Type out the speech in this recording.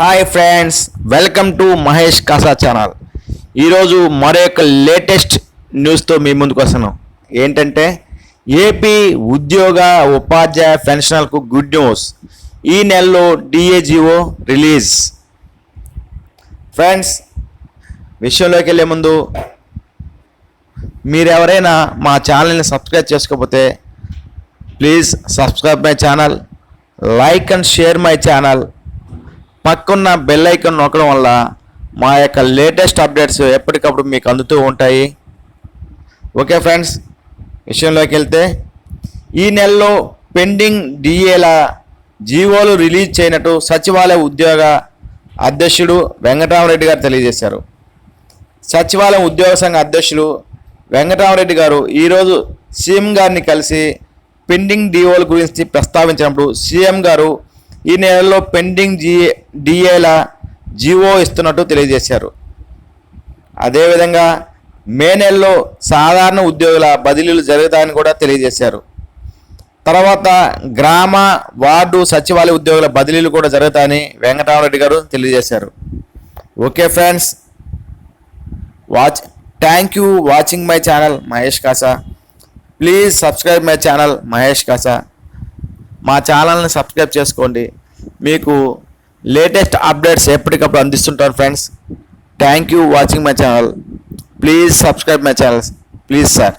Hi friends welcome to Mahesh Kasa channel ఈరోజు మరొక latest న్యూస్తో మీ ముందుకు వస్తున్నాం. ఏంటంటే ఏపీ ఉద్యోగ ఉపాధ్యాయ పెన్షనర్కు గుడ్ న్యూస్ ఈ నెలలో డిఏజిఓ రిలీజ్ ఫ్రెండ్స్ విషయంలోకి వెళ్ళే ముందు మీరు ఎవరైనా మా ఛానల్ని సబ్స్క్రైబ్ చేసుకోకపోతే please subscribe my channel like and share my channel పక్కన్న bell icon నొక్కడం వల్ల మా యొక్క లేటెస్ట్ అప్డేట్స్ ఎప్పటికప్పుడు మీకు అందుతూ ఉంటాయి. ఓకే ఫ్రెండ్స్ విషయంలోకి వెళ్తే ఈ నెలలో పెండింగ్ డిఏల జీవోలు రిలీజ్ చేయనట్టు సచివాలయ ఉద్యోగ అధ్యక్షుడు వెంకటరామరెడ్డి గారు తెలియజేశారు. సచివాలయం ఉద్యోగ సంఘ అధ్యక్షులు వెంకటరామరెడ్డి గారు ఈరోజు సీఎం గారిని కలిసి పెండింగ్ డిఓల గురించి ప్రస్తావించినప్పుడు సీఎం గారు ఈ నెలలో పెండింగ్ జిఏ డిఏల జీవో ఇస్తున్నట్టు తెలియజేశారు. అదేవిధంగా మే నెలలో సాధారణ ఉద్యోగుల బదిలీలు జరుగుతాయని కూడా తెలియజేశారు. తర్వాత గ్రామ వార్డు సచివాలయ ఉద్యోగుల బదిలీలు కూడా జరుగుతాయని వెంకటరామరెడ్డి గారు తెలియజేశారు. Okay friends watch thank you watching my channel Mahesh Kasa. Please subscribe my channel Mahesh Kasa. మా ఛానల్ని సబ్స్క్రైబ్ చేసుకోండి. మీకు లేటెస్ట్ అప్డేట్స్ ఎప్పటికప్పుడు అందిస్తుంటాను friends thank you watching my channel please subscribe my channel please sir